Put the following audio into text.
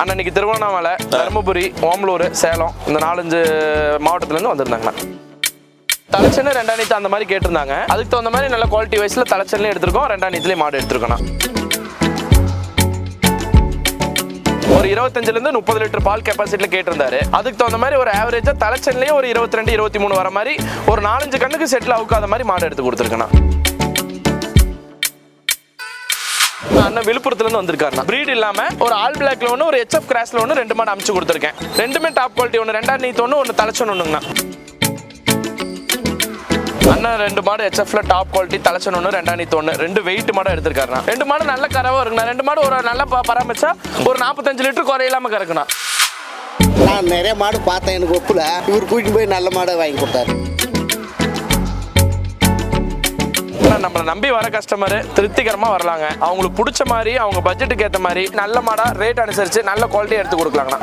அன்னன்னைக்கு திருவண்ணாமலை தருமபுரி ஓமலூர் சேலம் இந்த நாலஞ்சு மாவட்டத்துலேருந்து வந்திருந்தாங்கண்ணா. தலைச்சன்னு ரெண்டாயிரத்து அந்த மாதிரி கேட்டிருந்தாங்க. அதுக்கு தகுந்த மாதிரி நல்ல குவாலிட்டி வைஸில் தலைச்சன்லேயும் எடுத்திருக்கோம். ரெண்டாயிரத்துலேயும் மாடு எடுத்திருக்கோண்ணா ஒரு இருபத்தஞ்சிலேருந்து முப்பது லிட்டர் பால் கெப்பாசிட்டியில் கேட்டிருந்தாரு. அதுக்கு தகுந்த மாதிரி ஒரு ஆவரேஜாக தலைச்சன்லேயே ஒரு இருபத்தி ரெண்டு இருபத்தி மூணு வர மாதிரி ஒரு நாலஞ்சு கண்ணுக்கு செட்டில் அவுக்காத மாதிரி மாடு எடுத்து கொடுத்துருக்கேண்ணா அண்ணன் விழுப்புரத்துலேருந்து வந்திருக்காருண்ணா ப்ரீட் இல்லாமல் ஒரு ஆல் பிளாக்ல ஒன்று ஒரு ஹெச்எஃப் கிராஸ்ல ஒன்று ரெண்டு மாடு அமைச்சு கொடுத்துருக்கேன். ரெண்டுமே டாப் குவாலிட்டி ஒன்று ரெண்டா நீத்து ஒன்று ஒன்று தலைச்சன் ஒன்றுங்கண்ணா அண்ணன் ரெண்டு மாடு ஹெச்எஃப்ல டாப் குவாலிட்டி தலைச்சன் ஒன்று ரெண்டாயிரத்தி ஒன்று ரெண்டு வெயிட் மாடு எடுத்திருக்காருண்ணா. ரெண்டு மாடு நல்ல கறவை இருக்குண்ணா. ரெண்டு மாடு ஒரு நல்ல பராமரிச்சா ஒரு நாற்பத்தஞ்சு லிட்டர் குறையில்லாம கறக்குண்ணா. நான் நிறைய மாடு பார்த்தேன் எனக்கு ஒப்புல. இவர் கூட்டிட்டு போய் நல்ல மாடை வாங்கி கொடுத்தாரு. நம்மளை நம்பி வர கஸ்டமர் திருப்திகரமா வரலாங்க. அவங்களுக்கு பிடிச்ச மாதிரி அவங்க பட்ஜெட்டுக்கு ஏற்ற மாதிரி நல்ல மாடா ரேட் அனுசரிச்சு நல்ல குவாலிட்டி எடுத்து கொடுக்கலாங்கண்ணா.